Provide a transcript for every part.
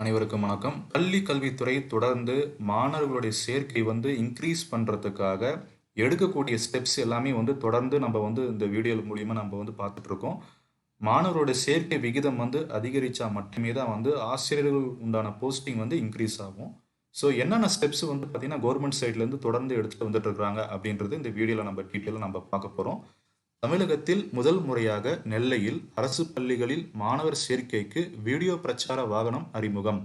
அனைவருக்கும் வணக்கம். பள்ளி கல்வித்துறை தொடர்ந்து மாணவர்களுடைய சேர்க்கை வந்து இன்க்ரீஸ் பண்ணுறதுக்காக எடுக்கக்கூடிய ஸ்டெப்ஸ் எல்லாமே வந்து தொடர்ந்து நம்ம வந்து இந்த வீடியோ மூலியமாக நம்ம வந்து பார்த்துட்ருக்கோம். மாணவரோட சேர்க்கை விகிதம் வந்து அதிகரித்தா மட்டுமே தான் வந்து ஆசிரியர்கள் உண்டான போஸ்டிங் வந்து இன்க்ரீஸ் ஆகும். ஸோ என்னென்ன ஸ்டெப்ஸ் வந்து பார்த்திங்கன்னா கவர்மெண்ட் சைட்லேருந்து தொடர்ந்து எடுத்துகிட்டு வந்துட்டு இருக்காங்க அப்படின்றது இந்த வீடியோவில் நம்ம டீட்டெயிலாக நம்ம பார்க்க போகிறோம் தமிழகத்தில் முதல் முறையாக நெல்லையில் அரசு பள்ளிகளில் மாணவர் சேர்க்கைக்கு வீடியோ பிரச்சார வாகனம் அறிமுகம்.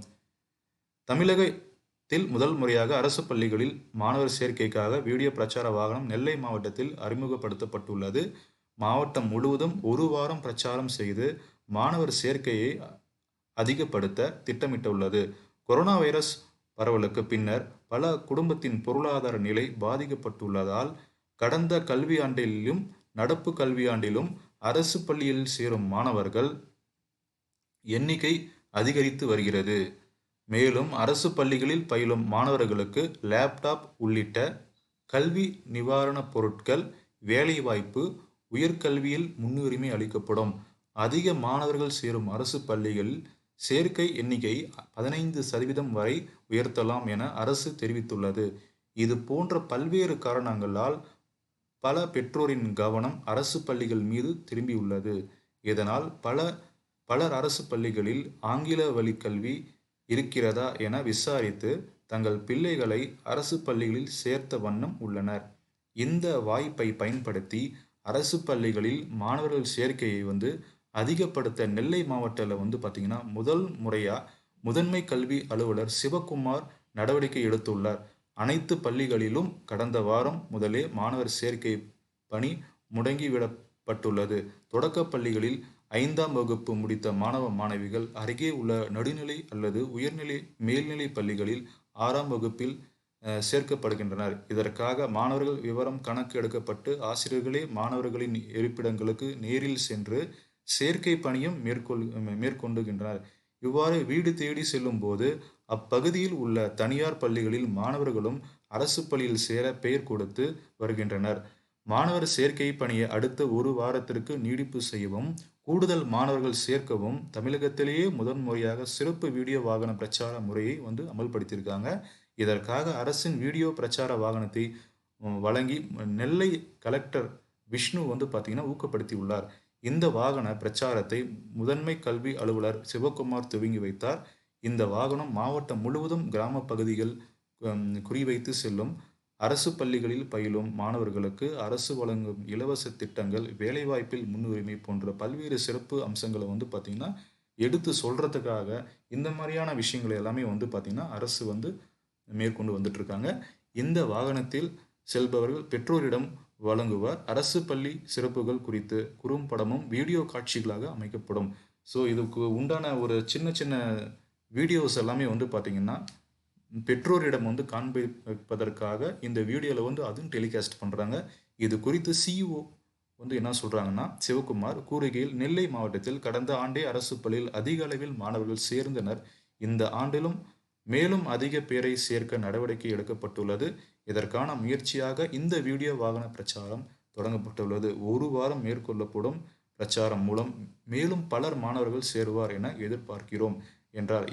தமிழகத்தில் முதல் முறையாக அரசு பள்ளிகளில் மாணவர் சேர்க்கைக்காக வீடியோ பிரச்சார வாகனம் நெல்லை மாவட்டத்தில் அறிமுகப்படுத்தப்பட்டுள்ளது. மாவட்டம் முழுவதும் ஒரு வாரம் பிரச்சாரம் செய்து மாணவர் சேர்க்கையை அதிகப்படுத்த திட்டமிட்டுள்ளது. கொரோனா வைரஸ் பரவலுக்கு பின்னர் பல குடும்பத்தின் பொருளாதார நிலை பாதிக்கப்பட்டுள்ளதால் கடந்த கல்வியாண்டிலும் நடப்பு கல்வியாண்டிலும் அரசு பள்ளியில் சேரும் மாணவர்கள் எண்ணிக்கை அதிகரித்து வருகிறது. மேலும் அரசு பள்ளிகளில் பயிலும் மாணவர்களுக்கு லேப்டாப் உள்ளிட்ட கல்வி நிவாரணப் பொருட்கள் வேலைவாய்ப்பு உயர்கல்வியில் முன்னுரிமை அளிக்கப்படும். அதிக மாணவர்கள் சேரும் அரசு பள்ளிகளில் சேர்க்கை எண்ணிக்கை பதினைந்து சதவீதம் வரை உயர்த்தலாம் என அரசு தெரிவித்துள்ளது. இது போன்ற பல்வேறு காரணங்களால் பல பெற்றோரின் கவனம் அரசு பள்ளிகள் மீது திரும்பியுள்ளது. இதனால் பல பலர் அரசு பள்ளிகளில் ஆங்கில வழி கல்வி இருக்கிறதா என விசாரித்து தங்கள் பிள்ளைகளை அரசு பள்ளிகளில் சேர்த்த வண்ணம் உள்ளனர். இந்த வாய்ப்பை பயன்படுத்தி அரசு பள்ளிகளில் மாணவர்கள் சேர்க்கையை வந்து அதிகப்படுத்த நெல்லை மாவட்டத்தில் வந்து பார்த்திங்கன்னா முதல் முறையாக முதன்மை கல்வி அலுவலர் சிவகுமார் நடவடிக்கை எடுத்துள்ளார். அனைத்து பள்ளிகளிலும் கடந்த வாரம் முதலே மாணவர் சேர்க்கை பணி முடங்கிவிடப்பட்டுள்ளது. தொடக்கப் பள்ளிகளில் ஐந்தாம் வகுப்பு முடித்த மாணவ மாணவிகள் அருகே உள்ள நடுநிலை அல்லது உயர்நிலை மேல்நிலை பள்ளிகளில் ஆறாம் வகுப்பில் சேர்க்கப்படுகின்றனர். இதற்காக மாணவர்கள் விவரம் கணக்கு எடுக்கப்பட்டு ஆசிரியர்களே மாணவர்களின் இருப்பிடங்களுக்கு நேரில் சென்று சேர்க்கை பணியும் மேற்கொள் மேற்கொண்டுகின்றனர். இவ்வாறு வீடு தேடி செல்லும்போது அப்பகுதியில் உள்ள தனியார் பள்ளிகளில் மாணவர்களும் அரசு பள்ளியில் சேர பெயர் கொடுத்து வருகின்றனர். மாணவர் சேர்க்கை பணியை அடுத்த ஒரு வாரத்திற்கு நீடிப்பு செய்யவும் கூடுதல் மாணவர்கள் சேர்க்கவும் தமிழகத்திலேயே முதன்முறையாக சிறப்பு வீடியோ வாகன பிரச்சார முறையை வந்து அமல்படுத்தியிருக்காங்க. இதற்காக அரசின் வீடியோ பிரச்சார வாகனத்தை வழங்கி நெல்லை கலெக்டர் விஷ்ணு வந்து பார்த்தீங்கன்னா ஊக்கப்படுத்தி உள்ளார் இந்த வாகன பிரச்சாரத்தை முதன்மை கல்வி அலுவலர் சிவகுமார் துவங்கி வைத்தார். இந்த வாகனம் மாவட்டம் முழுவதும் கிராம பகுதிகள் குறிவைத்து செல்லும். அரசு பள்ளிகளில் பயிலும் மாணவர்களுக்கு அரசு வழங்கும் இலவச திட்டங்கள் வேலைவாய்ப்பில் முன்னுரிமை போன்ற பல்வேறு சிறப்பு அம்சங்களை வந்து பார்த்திங்கன்னா எடுத்து சொல்கிறதுக்காக இந்த மாதிரியான விஷயங்கள் எல்லாமே வந்து பார்த்திங்கன்னா அரசு வந்து மேற்கொண்டு வந்துட்டுருக்காங்க இந்த வாகனத்தில் செல்பவர்கள் பெற்றோரிடம் வழங்குவார். அரசு பள்ளி சிறப்புகள் குறித்து குறும்படமும் வீடியோ காட்சிகளாக அமைக்கப்படும். ஸோ இதுக்கு உண்டான ஒரு சின்ன சின்ன வீடியோஸ் எல்லாமே வந்து பார்த்திங்கன்னா பெற்றோரிடம் வந்து காண்பிப்பதற்காக இந்த வீடியோவில் வந்து அதுவும் டெலிகாஸ்ட் பண்ணுறாங்க இது குறித்து சிஇஓ வந்து என்ன சொல்கிறாங்கன்னா சிவகுமார் கூறுகையில் நெல்லை மாவட்டத்தில் கடந்த ஆண்டே அரசு பள்ளியில் அதிக அளவில் மாணவர்கள் சேர்ந்தனர். இந்த ஆண்டிலும் மேலும் அதிக பேரை சேர்க்க நடவடிக்கை எடுக்கப்பட்டுள்ளது. இதற்கான முயற்சியாக இந்த வீடியோ வாகன பிரச்சாரம் தொடங்கப்பட்டுள்ளது. ஒரு வாரம் மேற்கொள்ளப்படும் பிரச்சாரம் மூலம் மேலும் பலர் மாணவர்கள் சேருவார் என எதிர்பார்க்கிறோம் என்றார்.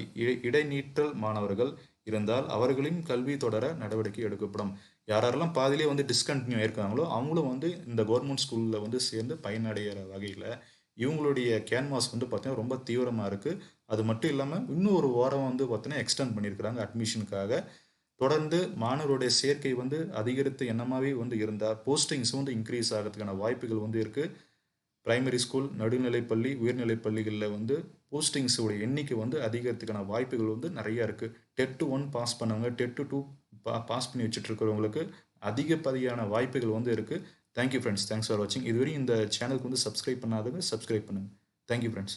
இடைநீற்றல் மாணவர்கள் இருந்தால் அவர்களின் கல்வி தொடர நடவடிக்கை எடுக்கப்படும். யாரெல்லாம் பாதிலே வந்து டிஸ்கண்டினியூ ஆயிருக்காங்களோ அவங்களும் வந்து இந்த கவர்மெண்ட் ஸ்கூலில் வந்து சேர்ந்து பயனடைகிற வகையில் இவங்களுடைய கேன்வாஸ் வந்து பார்த்தீங்கன்னா ரொம்ப தீவிரமாக இருக்குது அது மட்டும் இல்லாமல் இன்னும் ஒரு வாரம் வந்து பார்த்தீங்கன்னா எக்ஸ்டெண்ட் பண்ணியிருக்கிறாங்க அட்மிஷனுக்காக தொடர்ந்து மாணவருடைய சேர்க்கை வந்து அதிகரித்து என்னமாவே வந்து இருந்தால் போஸ்டிங்ஸ் வந்து இன்க்ரீஸ் ஆகிறதுக்கான வாய்ப்புகள் வந்து இருக்குது பிரைமரி ஸ்கூல் நடுநிலைப்பள்ளி உயர்நிலைப் பள்ளிகளில் வந்து போஸ்டிங்ஸோட எண்ணிக்கை வந்து அதிகரித்துக்கான வாய்ப்புகள் வந்து நிறையா இருக்குது டெட் டு ஒன் பாஸ் பண்ணவங்க டெட் டு டூ பா பாஸ் பண்ணி வச்சுட்டு இருக்கிறவங்களுக்கு அதிகப்படியான வாய்ப்புகள் வந்து இருக்குது தேங்க்யூ ஃப்ரெண்ட்ஸ் தேங்க்ஸ் ஃபார் வாட்சிங் இதுவரையும் இந்த சேனலுக்கு வந்து சப்ஸ்கிரைப் பண்ணாதவங்க சப்ஸ்கிரைப் பண்ணுங்கள் தேங்க்யூ ஃப்ரெண்ட்ஸ்